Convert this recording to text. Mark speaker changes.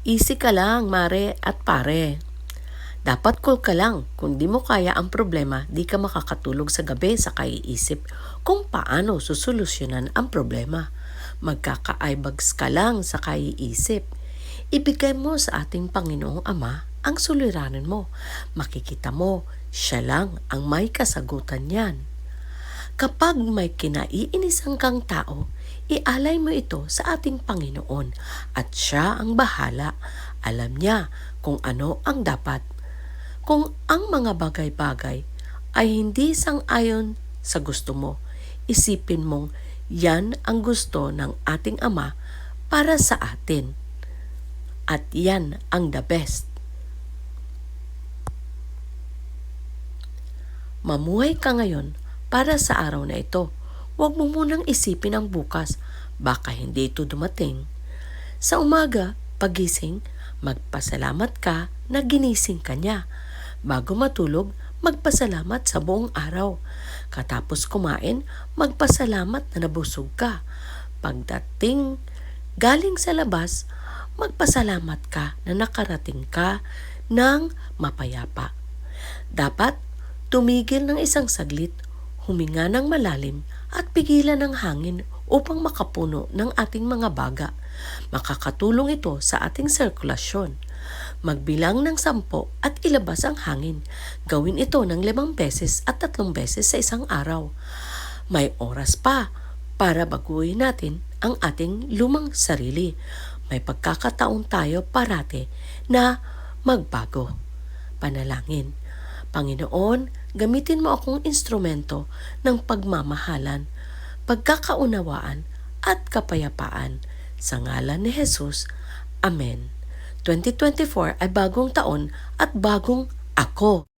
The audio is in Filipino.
Speaker 1: Easy ka lang, mare at pare. Dapat cool ka lang. Kung di mo kaya ang problema, di ka makakatulog sa gabi sa kaiisip kung paano susolusyonan ang problema. Magkaka-eyebags ka lang sa kaiisip. Ibigay mo sa ating Panginoong Ama ang suliranin mo. Makikita mo, siya lang ang may kasagutan niyan. Kapag may kinaiinisan kang tao, ialay mo ito sa ating Panginoon at siya ang bahala. Alam niya kung ano ang dapat. Kung ang mga bagay-bagay ay hindi sang-ayon sa gusto mo, isipin mong yan ang gusto ng ating Ama para sa atin. At yan ang the best. Mamuhay ka ngayon para sa araw na ito. Huwag mo munang isipin ang bukas. Baka hindi ito dumating. Sa umaga, pagising, magpasalamat ka na ginising ka niya. Bago matulog, magpasalamat sa buong araw. Katapos kumain, magpasalamat na nabusog ka. Pagdating galing sa labas, magpasalamat ka na nakarating ka ng mapayapa. Dapat tumigil ng isang saglit, huminga ng malalim at pigilan ng hangin upang makapuno ng ating mga baga. Makakatulong ito sa ating sirkulasyon. Magbilang ng sampo at ilabas ang hangin. Gawin ito ng limang beses at tatlong beses sa isang araw. May oras pa para baguhin natin ang ating lumang sarili. May pagkakataon tayo parate na magbago. Panalangin. Panginoon, gamitin mo akong instrumento ng pagmamahalan, pagkakaunawaan at kapayapaan. Sa ngalan ni Jesus, Amen. 2024 ay bagong taon at bagong ako.